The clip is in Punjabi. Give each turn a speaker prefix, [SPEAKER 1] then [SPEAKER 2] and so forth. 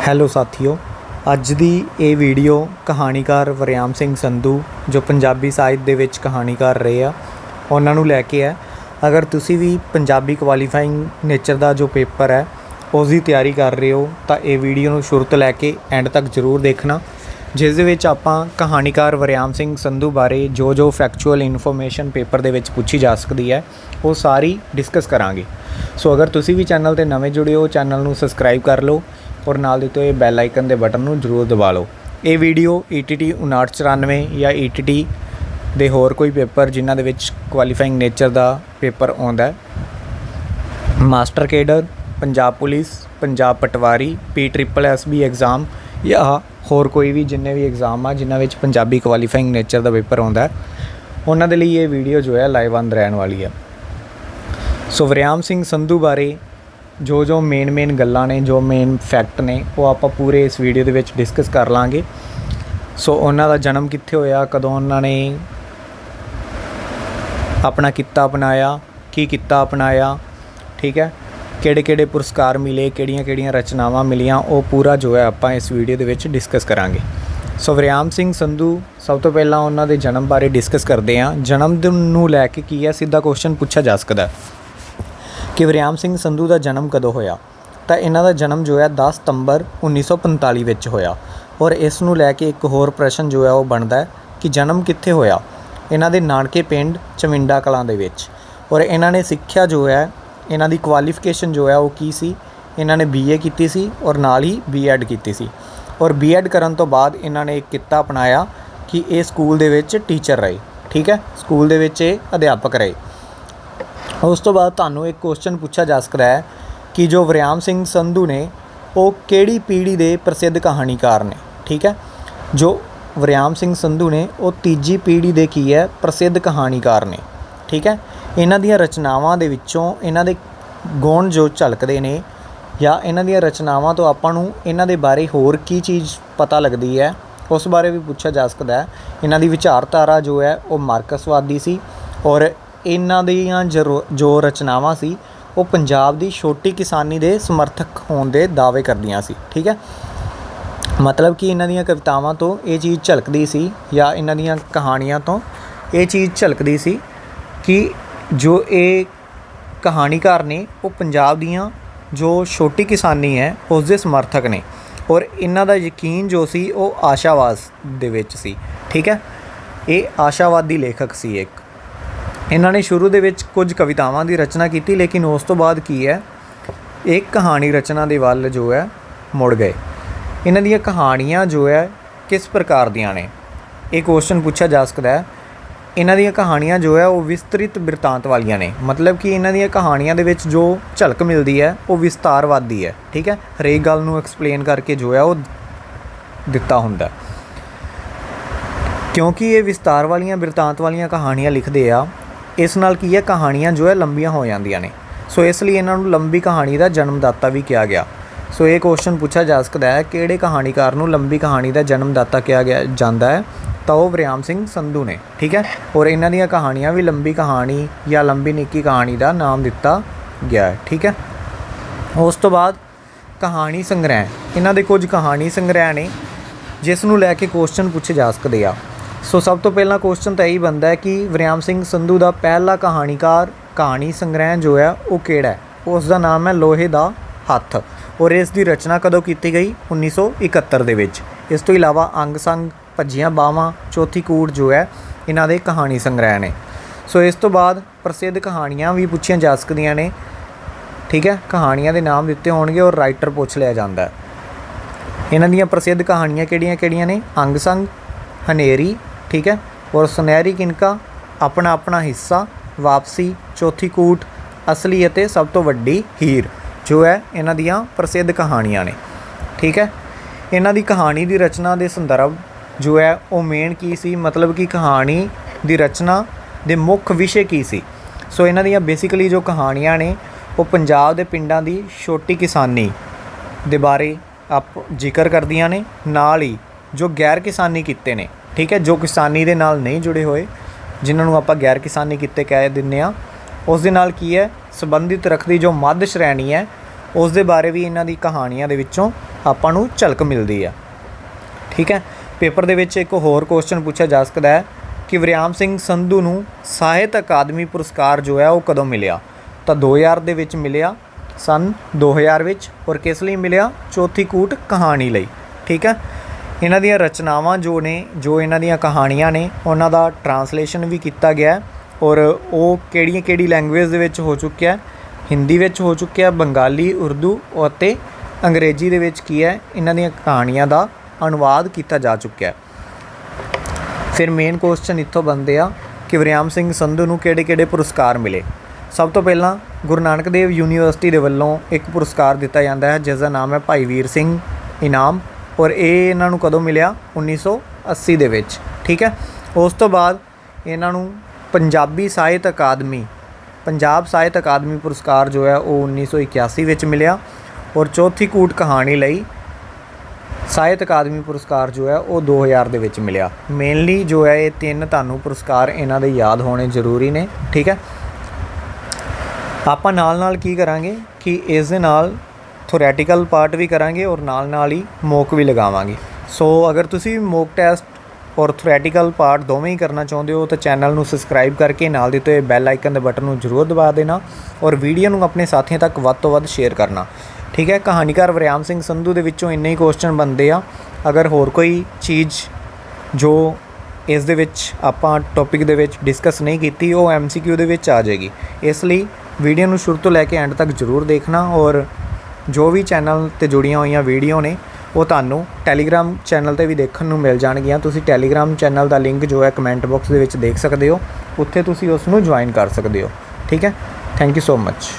[SPEAKER 1] ਹੈਲੋ ਸਾਥੀਓ, ਅੱਜ ਦੀ ਇਹ ਵੀਡੀਓ ਕਹਾਣੀਕਾਰ ਵਰਿਆਮ ਸਿੰਘ ਸੰਧੂ, ਜੋ ਪੰਜਾਬੀ ਸਾਹਿਤ ਦੇ ਵਿੱਚ ਕਹਾਣੀਕਾਰ ਰਹੇ ਆ, ਉਹਨਾਂ ਨੂੰ ਲੈ ਕੇ ਹੈ। ਅਗਰ ਤੁਸੀਂ ਵੀ ਪੰਜਾਬੀ ਕੁਆਲੀਫਾਈਂਗ ਨੇਚਰ ਦਾ ਜੋ ਪੇਪਰ ਹੈ ਉਸ ਦੀ ਤਿਆਰੀ ਕਰ ਰਹੇ ਹੋ, ਤਾਂ ਇਹ ਵੀਡੀਓ ਨੂੰ ਸ਼ੁਰੂ ਤੋਂ ਲੈ ਕੇ ਐਂਡ ਤੱਕ ਜ਼ਰੂਰ ਦੇਖਣਾ, ਜਿਸ ਦੇ ਵਿੱਚ ਆਪਾਂ ਕਹਾਣੀਕਾਰ ਵਰਿਆਮ ਸਿੰਘ ਸੰਧੂ ਬਾਰੇ ਜੋ ਜੋ ਫੈਕਚੁਅਲ ਇਨਫੋਰਮੇਸ਼ਨ ਪੇਪਰ ਦੇ ਵਿੱਚ ਪੁੱਛੀ ਜਾ ਸਕਦੀ ਹੈ, ਉਹ ਸਾਰੀ ਡਿਸਕਸ ਕਰਾਂਗੇ। ਸੋ ਅਗਰ ਤੁਸੀਂ ਵੀ ਚੈਨਲ ਤੇ ਨਵੇਂ ਜੁੜੇ ਹੋ ਚੈਨਲ ਨੂੰ ਸਬਸਕ੍ਰਾਈਬ ਕਰ ਲਓ ਔਰ ਨਾਲ ਦਿੱਤੇ ਹੋਏ ਬੈਲ ਆਈਕਨ ਦੇ ਬਟਨ ਨੂੰ ਜ਼ਰੂਰ ਦਬਾ ਲਓ। ਇਹ ਵੀਡੀਓ E ETT 5994 ਜਾਂ ETT ਦੇ ਹੋਰ ਕੋਈ ਪੇਪਰ ਜਿਨ੍ਹਾਂ ਦੇ ਵਿੱਚ ਕੁਆਲੀਫਾਈਂਗ ਨੇਚਰ ਦਾ ਪੇਪਰ ਆਉਂਦਾ ਹੈ। Master cadre Punjab police Punjab patwari P triple S B exam ਜਾਂ ਹੋਰ ਕੋਈ ਵੀ ਜਿੰਨੇ ਵੀ ਐਗਜ਼ਾਮ ਆ, ਜਿਨ੍ਹਾਂ ਵਿੱਚ ਪੰਜਾਬੀ ਕੁਆਲੀਫਾਈਂਗ ਨੇਚਰ ਦਾ ਪੇਪਰ ਆਉਂਦਾ ਹੈ, ਉਹਨਾਂ ਦੇ ਲਈ ਇਹ ਵੀਡੀਓ ਜੋ ਹੈ ਲਾਈਵ ਆਨ ਰਹਿਣ ਵਾਲੀ ਹੈ। ਸੋ ਵਰਿਆਮ ਸਿੰਘ ਸੰਧੂ ਬਾਰੇ ਜੋ ਜੋ ਮੇਨ ਮੇਨ ਗੱਲਾਂ ਨੇ, ਜੋ ਮੇਨ ਫੈਕਟ ਨੇ, ਉਹ ਆਪਾਂ ਪੂਰੇ ਇਸ ਵੀਡੀਓ ਦੇ ਵਿੱਚ ਡਿਸਕਸ ਕਰ ਲਾਂਗੇ। ਸੋ ਉਹਨਾਂ ਦਾ ਜਨਮ ਕਿੱਥੇ ਹੋਇਆ, ਕਦੋਂ ਉਹਨਾਂ ਨੇ ਆਪਣਾ ਕਿੱਤਾ ਅਪਣਾਇਆ, ਕੀ ਕਿੱਤਾ ਅਪਣਾਇਆ, ਠੀਕ ਹੈ? ਕਿਹੜੇ ਕਿਹੜੇ ਪੁਰਸਕਾਰ ਮਿਲੇ, ਕਿਹੜੀਆਂ ਕਿਹੜੀਆਂ ਰਚਨਾਵਾਂ ਮਿਲੀਆਂ, ਉਹ ਪੂਰਾ ਜੋ ਹੈ ਆਪਾਂ ਇਸ ਵੀਡੀਓ ਦੇ ਵਿੱਚ ਡਿਸਕਸ ਕਰਾਂਗੇ। ਸੋ ਵਰਿਆਮ ਸਿੰਘ ਸੰਧੂ, ਸਭ ਤੋਂ ਪਹਿਲਾਂ ਉਹਨਾਂ ਦੇ ਜਨਮ ਬਾਰੇ ਡਿਸਕਸ ਕਰਦੇ ਹਾਂ। ਜਨਮ ਦਿਨ ਨੂੰ ਲੈ ਕੇ ਕੀ ਹੈ, ਸਿੱਧਾ ਕੁਐਸਚਨ ਪੁੱਛਿਆ ਜਾ ਸਕਦਾ ਹੈ। ਕਿ ਵਰਿਆਮ ਸਿੰਘ ਸੰਧੂ ਦਾ ਜਨਮ ਕਦੋਂ ਹੋਇਆ? ਤਾਂ ਇਹਨਾਂ ਦਾ ਜਨਮ ਜੋ ਹੈ 10 ਸਤੰਬਰ 1945 ਵਿੱਚ ਹੋਇਆ। ਔਰ ਇਸ ਨੂੰ ਲੈ ਕੇ ਇੱਕ ਹੋਰ ਪ੍ਰਸ਼ਨ ਜੋ ਹੈ ਉਹ ਬਣਦਾ ਹੈ ਕਿ ਜਨਮ ਕਿੱਥੇ ਹੋਇਆ? ਇਹਨਾਂ ਦੇ ਨਾਨਕੇ ਪਿੰਡ ਚਮਿੰਡਾ ਕਲਾਂ ਦੇ ਵਿੱਚ। ਔਰ ਇਹਨਾਂ ਨੇ ਸਿੱਖਿਆ ਜੋ ਹੈ, ਇਹਨਾਂ ਦੀ ਕੁਆਲੀਫਿਕੇਸ਼ਨ ਜੋ ਹੈ ਉਹ ਕੀ ਸੀ? ਇਹਨਾਂ ਨੇ ਬੀਏ ਕੀਤੀ ਸੀ ਔਰ ਨਾਲ ਹੀ ਬੀਐਡ ਕੀਤੀ ਸੀ। ਔਰ ਬੀਐਡ ਕਰਨ ਤੋਂ ਬਾਅਦ ਇਹਨਾਂ ਨੇ ਇੱਕ ਕਿੱਤਾ ਅਪਣਾਇਆ ਕਿ ਇਹ ਸਕੂਲ ਦੇ ਵਿੱਚ ਟੀਚਰ ਰਹੇ। ਠੀਕ ਹੈ? ਸਕੂਲ ਦੇ ਵਿੱਚ ਇਹ ਅਧਿਆਪਕ ਰਹੇ। ਉਸ ਤੋਂ ਬਾਅਦ ਤੁਹਾਨੂੰ ਇੱਕ ਕੁਐਸਚਨ ਪੁੱਛਿਆ ਜਾ ਸਕਦਾ ਹੈ ਕਿ ਜੋ ਵਰਿਆਮ ਸਿੰਘ ਸੰਧੂ ਨੇ, ਉਹ ਕਿਹੜੀ ਪੀੜ੍ਹੀ ਦੇ ਪ੍ਰਸਿੱਧ ਕਹਾਣੀਕਾਰ ਨੇ? ਠੀਕ ਹੈ? ਜੋ ਵਰਿਆਮ ਸਿੰਘ ਸੰਧੂ ਨੇ, ਉਹ ਤੀਜੀ ਪੀੜ੍ਹੀ ਦੇ ਕੀ ਹੈ? ਪ੍ਰਸਿੱਧ ਕਹਾਣੀਕਾਰ ਨੇ। ਠੀਕ ਹੈ? ਇਹਨਾਂ ਦੀਆਂ ਰਚਨਾਵਾਂ ਦੇ ਵਿੱਚੋਂ ਇਹਨਾਂ ਦੇ ਗੁਣ ਜੋ ਝਲਕਦੇ ਨੇ ਜਾਂ ਇਹਨਾਂ ਦੀਆਂ ਰਚਨਾਵਾਂ ਤੋਂ ਆਪਾਂ ਨੂੰ ਇਹਨਾਂ ਦੇ ਬਾਰੇ ਹੋਰ ਕੀ ਚੀਜ਼ ਪਤਾ ਲੱਗਦੀ ਹੈ, ਉਸ ਬਾਰੇ ਵੀ ਪੁੱਛਿਆ ਜਾ ਸਕਦਾ ਹੈ। ਇਹਨਾਂ ਦੀ ਵਿਚਾਰਧਾਰਾ ਜੋ ਹੈ, ਉਹ ਮਾਰਕਸਵਾਦੀ ਸੀ ਔਰ ਇਹਨਾਂ ਦੀਆਂ ਜਰੋ- ਜੋ ਰਚਨਾਵਾਂ ਸੀ, ਉਹ ਪੰਜਾਬ ਦੀ ਛੋਟੀ ਕਿਸਾਨੀ ਦੇ ਸਮਰਥਕ ਹੋਣ ਦੇ ਦਾਅਵੇ ਕਰਦੀਆਂ ਸੀ, ਠੀਕ ਹੈ? ਮਤਲਬ ਕਿ ਇਹਨਾਂ ਦੀਆਂ ਕਵਿਤਾਵਾਂ ਤੋਂ ਇਹ ਚੀਜ਼ ਝਲਕਦੀ ਸੀ ਜਾਂ ਇਹਨਾਂ ਦੀਆਂ ਕਹਾਣੀਆਂ ਤੋਂ ਇਹ ਚੀਜ਼ ਝਲਕਦੀ ਸੀ ਕਿ ਜੋ ਇਹ ਕਹਾਣੀਕਾਰ ਨੇ, ਉਹ ਪੰਜਾਬ ਦੀਆਂ ਜੋ ਛੋਟੀ ਕਿਸਾਨੀ ਹੈ, ਉਸ ਦੇ ਸਮਰਥਕ ਨੇ ਔਰ ਇਹਨਾਂ ਦਾ ਯਕੀਨ ਜੋ ਸੀ, ਉਹ ਆਸ਼ਾਵਾਦ ਦੇ ਵਿੱਚ ਸੀ, ਠੀਕ ਹੈ? ਇਹ ਆਸ਼ਾਵਾਦੀ ਲੇਖਕ ਸੀ ਇੱਕ। ਇਹਨਾਂ ਨੇ ਸ਼ੁਰੂ ਦੇ ਵਿੱਚ ਕੁਝ ਕਵਿਤਾਵਾਂ ਦੀ ਰਚਨਾ ਕੀਤੀ, ਲੇਕਿਨ ਉਸ ਤੋਂ ਬਾਅਦ ਕੀ ਹੈ? ਇੱਕ ਕਹਾਣੀ ਰਚਨਾ ਦੇ ਵੱਲ ਜੋ ਹੈ, ਮੁੜ ਗਏ। ਇਹਨਾਂ ਦੀਆਂ ਕਹਾਣੀਆਂ ਜੋ ਹੈ, ਕਿਸ ਪ੍ਰਕਾਰ ਦੀਆਂ ਨੇ? ਇਹ ਕੁਐਸਚਨ ਪੁੱਛਿਆ ਜਾ ਸਕਦਾ ਹੈ। ਇਹਨਾਂ ਦੀਆਂ ਕਹਾਣੀਆਂ ਜੋ ਹੈ, ਉਹ ਵਿਸਤ੍ਰਿਤ ਬਿਰਤਾਂਤ ਵਾਲੀਆਂ ਨੇ। ਮਤਲਬ ਕਿ ਇਹਨਾਂ ਦੀਆਂ ਕਹਾਣੀਆਂ ਦੇ ਵਿੱਚ ਜੋ ਝਲਕ ਮਿਲਦੀ ਹੈ, ਉਹ ਵਿਸਤਾਰਵਾਦੀ ਹੈ, ਠੀਕ ਹੈ? ਹਰੇਕ ਗੱਲ ਨੂੰ ਐਕਸਪਲੇਨ ਕਰਕੇ ਜੋ ਹੈ, ਉਹ ਦਿੱਤਾ ਹੁੰਦਾ ਕਿਉਂਕਿ ਇਹ ਵਿਸਤਾਰ ਵਾਲੀਆਂ, ਬਿਰਤਾਂਤ ਵਾਲੀਆਂ ਕਹਾਣੀਆਂ ਲਿਖਦੇ ਆ ਇਸ ਨਾਲ ਕੀ ਹੈ, ਕਹਾਣੀਆਂ ਜੋ ਹੈ ਲੰਬੀਆਂ ਹੋ ਜਾਂਦੀਆਂ ਨੇ। ਸੋ ਇਸ ਲਈ ਇਹਨਾਂ ਨੂੰ ਲੰਬੀ ਕਹਾਣੀ ਦਾ ਜਨਮਦਾਤਾ ਵੀ ਕਿਹਾ ਗਿਆ। ਸੋ ਇਹ ਕੁਐਸਚਨ ਪੁੱਛਿਆ ਜਾ ਸਕਦਾ ਹੈ, ਕਿਹੜੇ ਕਹਾਣੀਕਾਰ ਨੂੰ ਲੰਬੀ ਕਹਾਣੀ ਦਾ ਜਨਮਦਾਤਾ ਕਿਹਾ ਗਿਆ ਜਾਂਦਾ ਹੈ? ਤਾਂ ਉਹ ਵਰਿਆਮ ਸਿੰਘ ਸੰਧੂ ਨੇ, ਠੀਕ ਹੈ? ਔਰ ਇਹਨਾਂ ਦੀਆਂ ਕਹਾਣੀਆਂ ਵੀ ਲੰਬੀ ਕਹਾਣੀ ਜਾਂ ਲੰਬੀ ਨਿੱਕੀ ਕਹਾਣੀ ਦਾ ਨਾਮ ਦਿੱਤਾ ਗਿਆ ਹੈ, ਠੀਕ ਹੈ? ਉਸ ਤੋਂ ਬਾਅਦ ਕਹਾਣੀ ਸੰਗ੍ਰਹਿ। ਇਹਨਾਂ ਦੇ ਕੁਝ ਕਹਾਣੀ ਸੰਗ੍ਰਹਿ ਨੇ, ਜਿਸ ਨੂੰ ਲੈ ਕੇ ਕੁਐਸਚਨ ਪੁੱਛੇ ਜਾ ਸਕਦੇ ਆ। ਸੋ ਸਭ ਤੋਂ ਪਹਿਲਾਂ ਕੁਐਸਚਨ ਤਾਂ ਇਹੀ ਬਣਦਾ ਹੈ ਕਿ ਵਰਿਆਮ ਸਿੰਘ ਸੰਧੂ ਦਾ ਪਹਿਲਾ ਕਹਾਣੀਕਾਰ, ਕਹਾਣੀ ਸੰਗ੍ਰਹਿ ਜੋ ਹੈ, ਉਹ ਕਿਹੜਾ ਹੈ? ਉਸ ਦਾ ਨਾਮ ਹੈ ਲੋਹੇ ਦਾ ਹੱਥ ਔਰ ਇਸ ਦੀ ਰਚਨਾ ਕਦੋਂ ਕੀਤੀ ਗਈ? 1971 ਦੇ ਵਿੱਚ। ਇਸ ਤੋਂ ਇਲਾਵਾ ਅੰਗ ਸੰਗ ਭੱਜੀਆਂ ਬਾਵਾਂ, ਚੌਥੀ ਕੂੜ ਜੋ ਹੈ, ਇਹਨਾਂ ਦੇ ਕਹਾਣੀ ਸੰਗ੍ਰਹਿ ਨੇ। ਸੋ ਇਸ ਤੋਂ ਬਾਅਦ ਪ੍ਰਸਿੱਧ ਕਹਾਣੀਆਂ ਵੀ ਪੁੱਛੀਆਂ ਜਾ ਸਕਦੀਆਂ ਨੇ। ਠੀਕ ਹੈ? ਕਹਾਣੀਆਂ ਦੇ ਨਾਮ ਦਿੱਤੇ ਹੋਣਗੇ ਔਰ ਰਾਈਟਰ ਪੁੱਛ ਲਿਆ ਜਾਂਦਾ ਹੈ। ਇਹਨਾਂ ਦੀਆਂ ਪ੍ਰਸਿੱਧ ਕਹਾਣੀਆਂ ਕਿਹੜੀਆਂ-ਕਿਹੜੀਆਂ ਨੇ? ਅੰਗ ਸੰਗ, ਹਨੇਰੀ ਠੀਕ ਹੈ? ਔਰ ਸੁਨਹਿਰੀ ਕਿਨਕਾ ਆਪਣਾ ਆਪਣਾ ਹਿੱਸਾ, ਵਾਪਸੀ, ਚੌਥੀ ਕੂਟ, ਅਸਲੀ ਅਤੇ ਸਭ ਤੋਂ ਵੱਡੀ ਹੀਰ, ਜੋ ਹੈ ਇਹਨਾਂ ਦੀਆਂ ਪ੍ਰਸਿੱਧ ਕਹਾਣੀਆਂ ਨੇ। ਠੀਕ ਹੈ? ਇਹਨਾਂ ਦੀ ਕਹਾਣੀ ਦੀ ਰਚਨਾ ਦੇ ਸੰਦਰਭ ਜੋ ਹੈ, ਉਹ ਮੇਨ ਕੀ ਸੀ? ਮਤਲਬ ਕਿ ਕਹਾਣੀ ਦੀ ਰਚਨਾ ਦੇ ਮੁੱਖ ਵਿਸ਼ੇ ਕੀ ਸੀ? ਸੋ ਇਹਨਾਂ ਦੀਆਂ ਬੇਸਿਕਲੀ ਜੋ ਕਹਾਣੀਆਂ ਨੇ, ਉਹ ਪੰਜਾਬ ਦੇ ਪਿੰਡਾਂ ਦੀ ਛੋਟੀ ਕਿਸਾਨੀ ਦੇ ਬਾਰੇ ਆਪ ਜ਼ਿਕਰ ਕਰਦੀਆਂ ਨੇ। ਨਾਲ ਹੀ ਜੋ ਗੈਰ ਕਿਸਾਨੀ ਕੀਤੇ ਨੇ ਠੀਕ ਹੈ, ਜੋ ਕਿਸਾਨੀ ਦੇ ਨਾਲ ਨਹੀਂ ਜੁੜੇ ਹੋਏ, ਜਿਨ੍ਹਾਂ ਨੂੰ ਆਪਾਂ ਗੈਰ ਕਿਸਾਨੀ ਕਿੱਤੇ ਕਹਿ ਦਿੰਨੇ ਆ ਉਸ ਦੇ ਨਾਲ ਕੀ ਹੈ, ਸੰਬੰਧਿਤ ਰੱਖਦੀ ਜੋ ਮੱਧ ਸ਼੍ਰੇਣੀ ਹੈ, ਉਸ ਦੇ ਬਾਰੇ ਵੀ ਇਹਨਾਂ ਦੀ ਕਹਾਣੀਆਂ ਦੇ ਵਿੱਚੋਂ ਆਪਾਂ ਨੂੰ ਝਲਕ ਮਿਲਦੀ ਆ ਠੀਕ ਹੈ, ਪੇਪਰ ਦੇ ਵਿੱਚ ਇੱਕ ਹੋਰ ਕੁਐਸਚਨ ਪੁੱਛਿਆ ਜਾ ਸਕਦਾ ਹੈ ਕਿ ਵਿਰਿਆਮ ਸਿੰਘ ਸੰਧੂ ਨੂੰ ਸਾਹਿਤ ਅਕਾਦਮੀ ਪੁਰਸਕਾਰ ਜੋ ਹੈ, ਉਹ ਕਦੋਂ ਮਿਲਿਆ? ਤਾਂ 2000 ਦੇ ਵਿੱਚ ਮਿਲਿਆ, ਸਨ 2000 ਵਿੱਚ, ਔਰ ਕਿਸ ਲਈ ਮਿਲਿਆ? ਚੌਥੀ ਕੂਟ ਕਹਾਣੀ ਲਈ। ਠੀਕ ਹੈ ਇਹਨਾਂ ਦੀਆਂ ਰਚਨਾਵਾਂ ਜੋ ਨੇ, ਜੋ ਇਹਨਾਂ ਦੀਆਂ ਕਹਾਣੀਆਂ ਨੇ, ਉਹਨਾਂ ਦਾ ਟਰਾਂਸਲੇਸ਼ਨ ਵੀ ਕੀਤਾ ਗਿਆ ਔਰ ਉਹ ਕਿਹੜੀਆਂ ਕਿਹੜੀ ਲੈਂਗੁਏਜ ਦੇ ਵਿੱਚ ਹੋ ਚੁੱਕਿਆ ਹਿੰਦੀ ਵਿੱਚ ਹੋ ਚੁੱਕਿਆ ਬੰਗਾਲੀ, ਉਰਦੂ ਅਤੇ ਅੰਗਰੇਜ਼ੀ ਦੇ ਵਿੱਚ ਕੀ ਹੈ? ਇਹਨਾਂ ਦੀਆਂ ਕਹਾਣੀਆਂ ਦਾ ਅਨੁਵਾਦ ਕੀਤਾ ਜਾ ਚੁੱਕਿਆ ਫਿਰ ਮੇਨ ਕੁਐਸਚਨ ਇੱਥੋਂ ਬਣਦੇ ਆ ਕਿ ਵਿਰਿਆਮ ਸਿੰਘ ਸੰਧੂ ਨੂੰ ਕਿਹੜੇ-ਕਿਹੜੇ ਪੁਰਸਕਾਰ ਮਿਲੇ? ਸਭ ਤੋਂ ਪਹਿਲਾਂ ਗੁਰੂ ਨਾਨਕ ਦੇਵ ਯੂਨੀਵਰਸਿਟੀ ਦੇ ਵੱਲੋਂ ਇੱਕ ਪੁਰਸਕਾਰ ਦਿੱਤਾ ਜਾਂਦਾ ਹੈ ਜਿਸ ਦਾ ਨਾਮ ਹੈ ਭਾਈ ਵੀਰ ਸਿੰਘ ਇਨਾਮ। ਔਰ ਇਹ ਇਹਨਾਂ ਨੂੰ ਕਦੋਂ ਮਿਲਿਆ? 1980 ਦੇ ਵਿੱਚ, ਠੀਕ ਹੈ? ਉਸ ਤੋਂ ਬਾਅਦ ਇਹਨਾਂ ਨੂੰ ਪੰਜਾਬੀ ਸਾਹਿਤ ਅਕਾਦਮੀ, ਪੰਜਾਬ ਸਾਹਿਤ ਅਕਾਦਮੀ ਪੁਰਸਕਾਰ ਜੋ ਹੈ ਉਹ 1981 ਵਿੱਚ ਮਿਲਿਆ ਔਰ ਚੌਥੀ ਕੂਟ ਕਹਾਣੀ ਲਈ ਸਾਹਿਤ ਅਕਾਦਮੀ ਪੁਰਸਕਾਰ ਜੋ ਹੈ ਉਹ 2000 ਦੇ ਵਿੱਚ ਮਿਲਿਆ। ਮੇਨਲੀ ਜੋ ਹੈ ਇਹ ਤਿੰਨ ਤੁਹਾਨੂੰ ਪੁਰਸਕਾਰ ਇਹਨਾਂ ਦੇ ਯਾਦ ਹੋਣੇ ਜ਼ਰੂਰੀ ਨੇ, ਠੀਕ ਹੈ? ਆਪਾਂ ਨਾਲ ਨਾਲ ਕੀ ਕਰਾਂਗੇ ਕਿ ਇਸ ਦੇ ਨਾਲ ਥੋਰੈਟੀਕਲ ਪਾਰਟ ਵੀ ਕਰਾਂਗੇ ਔਰ ਨਾਲ ਨਾਲ ਹੀ ਮੋਕ ਵੀ ਲਗਾਵਾਂਗੇ। ਸੋ ਅਗਰ ਤੁਸੀਂ ਮੋਕ ਟੈਸਟ ਔਰ ਥੋਰੈਟੀਕਲ ਪਾਰਟ ਦੋਵੇਂ ਹੀ ਕਰਨਾ ਚਾਹੁੰਦੇ ਹੋ, ਤਾਂ ਚੈਨਲ ਨੂੰ ਸਬਸਕ੍ਰਾਈਬ ਕਰਕੇ ਨਾਲ ਦਿੱਤੇ ਹੋਏ ਬੈਲ ਆਈਕਨ ਦੇ ਬਟਨ ਨੂੰ ਜ਼ਰੂਰ ਦਬਾ ਦੇਣਾ ਔਰ ਵੀਡੀਓ ਨੂੰ ਆਪਣੇ ਸਾਥੀਆਂ ਤੱਕ ਵੱਧ ਤੋਂ ਵੱਧ ਸ਼ੇਅਰ ਕਰਨਾ। ਠੀਕ ਹੈ, ਕਹਾਣੀਕਾਰ ਵਰਿਆਮ ਸਿੰਘ ਸੰਧੂ ਦੇ ਵਿੱਚੋਂ ਇੰਨੇ ਹੀ ਕੁਐਸਚਨ ਬਣਦੇ ਆ। ਅਗਰ ਹੋਰ ਕੋਈ ਚੀਜ਼ ਜੋ ਇਸ ਦੇ ਵਿੱਚ ਆਪਾਂ ਟੌਪਿਕ ਦੇ ਵਿੱਚ ਡਿਸਕਸ ਨਹੀਂ ਕੀਤੀ, ਉਹ ਐਮਸੀਕਿਊ ਦੇ ਵਿੱਚ ਆ ਜਾਏਗੀ। ਇਸ ਲਈ ਵੀਡੀਓ ਨੂੰ ਸ਼ੁਰੂ ਤੋਂ ਲੈ ਕੇ ਐਂਡ ਤੱਕ ਜ਼ਰੂਰ ਦੇਖਣਾ ਔਰ ਜੋ ਵੀ ਚੈਨਲ ਤੇ ਜੁੜੀਆਂ ਹੋਈਆਂ ਵੀਡੀਓ ਨੇ, ਉਹ ਤੁਹਾਨੂੰ ਟੈਲੀਗ੍ਰਾਮ ਚੈਨਲ ਤੇ ਵੀ ਦੇਖਣ ਨੂੰ ਮਿਲ ਜਾਣਗੀਆਂ। ਤੁਸੀਂ ਟੈਲੀਗ੍ਰਾਮ ਚੈਨਲ ਦਾ ਲਿੰਕ ਜੋ ਹੈ ਕਮੈਂਟ ਬਾਕਸ ਦੇ ਵਿੱਚ ਦੇਖ ਸਕਦੇ ਹੋ। ਉੱਥੇ ਤੁਸੀਂ ਉਸ ਨੂੰ ਜੁਆਇਨ ਕਰ ਸਕਦੇ ਹੋ। ਠੀਕ ਹੈ? Thank you so much